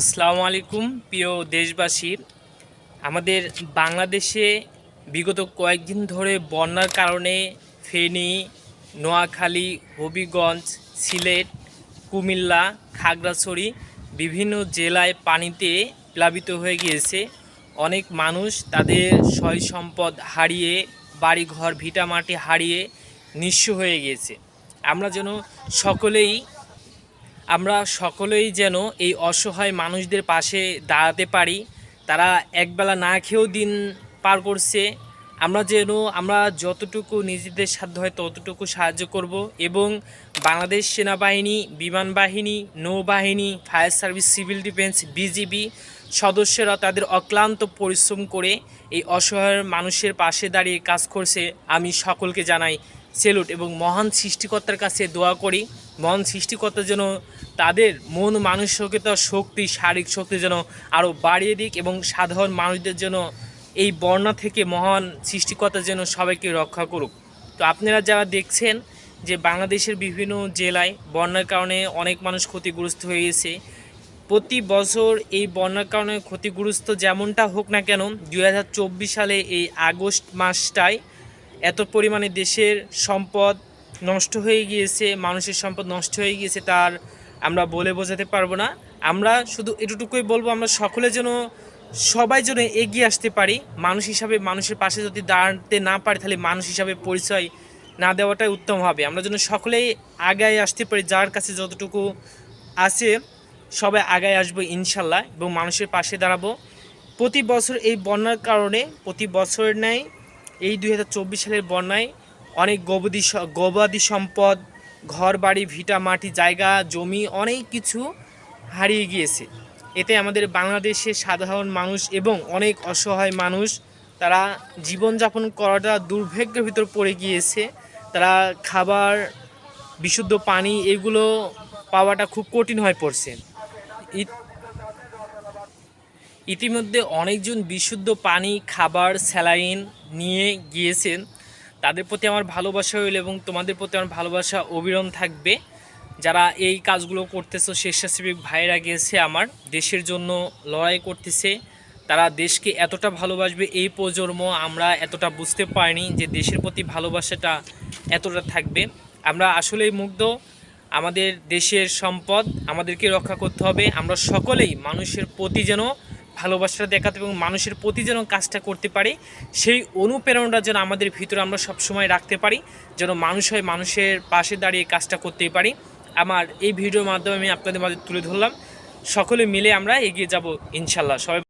আসসালামু আলাইকুম, প্রিয় দেশবাসী। আমাদের বাংলাদেশে বিগত কয়েকদিন ধরে বন্যার কারণে ফেনী, নোয়াখালী, হবিগঞ্জ, সিলেট, কুমিল্লা, খাগড়াছড়ি বিভিন্ন জেলায় পানিতে প্লাবিত হয়ে গিয়েছে। অনেক মানুষ তাদের সয় সম্পদ হারিয়ে, বাড়িঘর, ভিটামাটি হারিয়ে নিঃস্ব হয়ে গিয়েছে। আমরা যেন সকলেই আমরা সকলেই যেন এই অসহায় মানুষদের পাশে দাঁড়াতে পারি। তারা একবেলা না খেয়েও দিন পার করছে। আমরা যেন, আমরা যতটুকু নিজেদের সাধ্য হয় ততটুকু সাহায্য করব এবং বাংলাদেশ সেনাবাহিনী, বিমান বাহিনী, নৌবাহিনী, fire service, civil defence, BGB সদস্যরা তাদের অক্লান্ত পরিশ্রম করে এই অসহায় মানুষের পাশে দাঁড়িয়ে কাজ করছে। আমি সকলকে জানাই সেলুট এবং মহান সৃষ্টিকর্তার কাছে দোয়া করি। মহান সৃষ্টিকর্তা যেন তাদের মন, মানসিকতা, শক্তি, শারীরিক শক্তি যেন আরও বাড়িয়ে দিক এবং সাধারণ মানুষদের জন্য এই বন্যা থেকে মহান সৃষ্টিকর্তা যেন সবাইকে রক্ষা করুক। তো আপনারা যারা দেখছেন যে বাংলাদেশের বিভিন্ন জেলায় বন্যার কারণে অনেক মানুষ ক্ষতিগ্রস্ত হয়ে গেছে, প্রতি বছর এই বন্যার কারণে ক্ষতিগ্রস্ত যেমনটা হোক না কেন দু হাজার চব্বিশ সালে এই আগস্ট মাসটায় এত পরিমাণে দেশের সম্পদ নষ্ট হয়ে গিয়েছে, মানুষের সম্পদ নষ্ট হয়ে গিয়েছে, তার আমরা বলে বোঝাতে পারব না। আমরা শুধু এটুকুই বলব, আমরা সকলে যেন, সবাই যেন এগিয়ে আসতে পারি। মানুষ হিসাবে, মানুষের পাশে যদি দাঁড়াতে না পারি, তাহলে মানুষ হিসাবে পরিচয় না দেওয়াটাই উত্তম হবে। আমরা যেন সকলেই আগায় আসতে পারি, যার কাছে যতটুকু আছে, সবাই আগায় আসব ইনশাল্লাহ এবং মানুষের পাশে দাঁড়াবো। প্রতি বছর এই বন্যার কারণে, প্রতি বছরের ন্যায় এই দুই হাজার চব্বিশ সালের বন্যায় অনেক গবাদি গবাদি সম্পদ ঘর বাড়ি ভিটা, মাটি, জায়গা, জমি অনেক কিছু হারিয়ে গিয়েছে। এতে আমাদের বাংলাদেশের সাধারণ মানুষ এবং অনেক অসহায় মানুষ, তারা জীবনযাপন করাটা দুর্ভাগ্যের ভিতর পড়ে গিয়েছে। তারা খাবার, বিশুদ্ধ পানি, এগুলো পাওয়াটা খুব কঠিন হয়ে পড়ছে। ইতিমধ্যে অনেকজন বিশুদ্ধ পানি, খাবার, স্যালাইন নিয়ে গিয়েছেন। তাদের প্রতি আমার ভালোবাসা হইল এবং তোমাদের প্রতি আমার ভালোবাসা অবিরম থাকবে। যারা এই কাজগুলো করতেছে, স্বেচ্ছাসেবী ভাইরা গিয়েছে আমার, দেশের জন্য লড়াই করতেছে। তারা দেশকে এতটা ভালোবাসবে এই প্রজন্ম, আমরা এতটা বুঝতে পারিনি যে দেশের প্রতি ভালোবাসাটা এতটা থাকবে। আমরা আসলেই মুগ্ধ। আমাদের দেশের সম্পদ আমাদেরকে রক্ষা করতে হবে। আমরা সকলেই মানুষের প্রতি যেন ভালোবাসাটা দেখাতে এবং মানুষের প্রতি যেন কাজটা করতে পারি, সেই অনুপ্রেরণাটা যেন আমাদের ভিতরে আমরা সবসময় রাখতে পারি, যেন মানুষ হয় মানুষের পাশে দাঁড়িয়ে কাজটা করতেই পারি। আমার এই ভিডিওর মাধ্যমে আমি আপনাদের মাঝে তুলে ধরলাম। সকলে মিলে আমরা এগিয়ে যাব ইনশাল্লাহ। সবাই